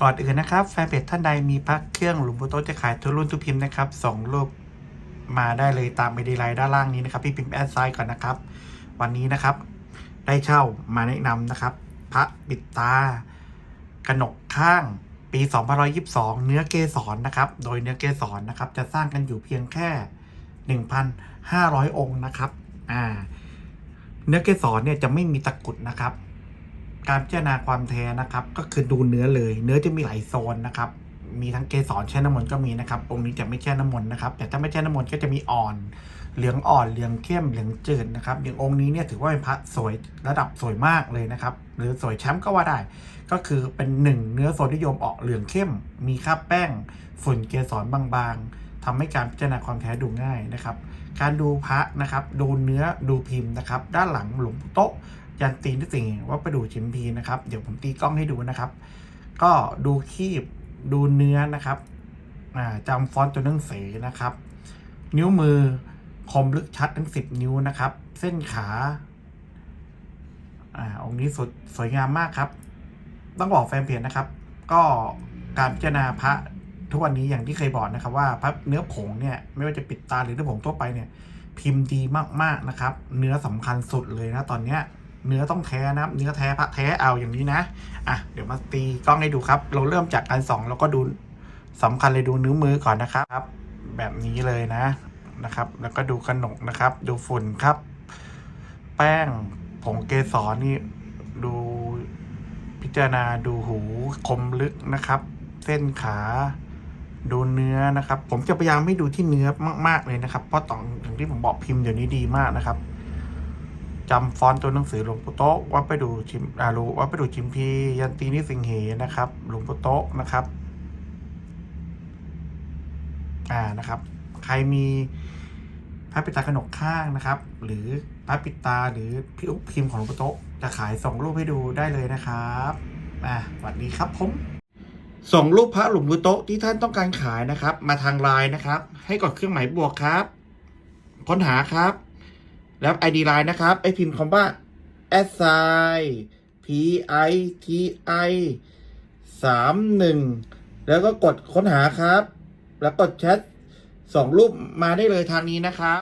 ก่อนอื่นนะครับ แฟนเพจท่านใดมีพระเครื่องหลวงปู่โตะจะขายทุกรุ่นทุกพิมพ์นะครับส่งรูปมาได้เลยตามไอดีไลน์ด้านล่างนี้นะครับ พี่พิมพ์แอดไซน์ก่อนนะครับ วันนี้นะครับ ได้เช่ามาแนะนำนะครับ พระปิดตากระหนกข้างปี2522 เนื้อเกสรนะครับ โดยเนื้อเกสรนะครับ จะสร้างกันอยู่เพียงแค่ 1,500 องค์นะครับ อ่า เนื้อเกสรเนี่ยจะไม่มีตะกุดนะครับ การพิจารณาความแท้นะครับ ก็คือดูเนื้อเลย เนื้อจะมีหลายโซนนะครับ มีทั้งเกสรแช่น้ำมนต์ก็มีนะครับองค์นี้จะไม่แช่น้ำมนต์นะครับ แต่ถ้าไม่แช่น้ำมนต์ก็จะมีอ่อน เหลืองอ่อนเหลืองเข้มเหลืองจืดนะครับ อย่างองค์นี้เนี่ยถือว่าเป็นพระสวยระดับสวยมากเลยนะครับ หรือสวยแชมป์ก็ว่าได้ ก็คือเป็นหนึ่งเนื้อโซนนิยมออกเหลืองเข้ม มีคราบแป้ง ฝุ่นเกสรบางๆทำให้การพิจารณาความแท้ดูง่ายนะครับการดูพระนะครับ ดูเนื้อดูพิมพ์นะครับ ด้านหลังหลวงปู่โต๊ะ ยันตีนที่สิ่งว่าประดูชิมพีนะครับ เดี๋ยวผมตีกล้องให้ดูนะครับ ก็ดูคีบดูเนื้อนะครับจำฟอนต์ตัวหนังสือนะครับ นิ้วมือคมลึกชัดทั้งสิบนิ้วนะครับ เส้นขาอ่าองค์นี้สวยสวยงามมากครับ ต้องบอกแฟนเพจนะครับ ก็การพิจารณาพระทุกวันนี้อย่างที่เคยบอกนะครับ ว่าพระเนื้อผงเนี่ยไม่ว่าจะปิดตาหรือเนื้อผงทั่วไปเนี่ย พิมพ์ดีมากๆนะครับ เนื้อสำคัญสุดเลยนะตอนเนี้ย เนื้อต้องแท้นะครับ เนื้อแท้พระแท้เอาอย่างนี้นะอะเดี๋ยวมาตีกล้องให้ดูครับ เราเริ่มจากการส่องแล้วก็ดูสำคัญเลยดูนิ้วมือก่อนนะครับ แบบนี้เลยนะนะครับ แล้วก็ดูขนกนะครับ ดูฝุ่นครับ แป้งผงเกสรนี่ดูพิจารณาดูหูคมลึกนะครับ เส้นขาดูเนื้อนะครับ ผมจะพยายามไม่ดูที่เนื้อมาก ๆเลยนะครับ เพราะต่องอย่างที่ผมบอกพิมพ์เดี๋ยวนี้ดีมากนะครับ จำฟอนต์ตัวหนังสือหลวงปู่โต๊ะว่าไปดูชิมอ่ารู้ว่าไปดูชิมพียันตีนิสิงเหนะครับ หลวงปู่โต๊ะนะครับ อ่านะครับ ใครมีพระปิตาขนกข้างนะครับ หรือพระปิตาหรือพิพิมพ์ของหลวงปู่โต๊ะจะขายส่งรูปให้ดูได้เลยนะครับอ่าสวัสดีครับผมส่งรูปพระหลวงปู่โต๊ะที่ท่านต้องการขายนะครับ มาทางไลน์นะครับ ให้กดเครื่องหมายบวกครับ ค้นหาครับ แล้ว ID ไลน์นะครับไอพิมพ์คำว่า s i p i t i สามหนึ่งแล้วก็กดค้นหาครับ แล้วกดแชทสองรูปมาได้เลยทางนี้นะครับ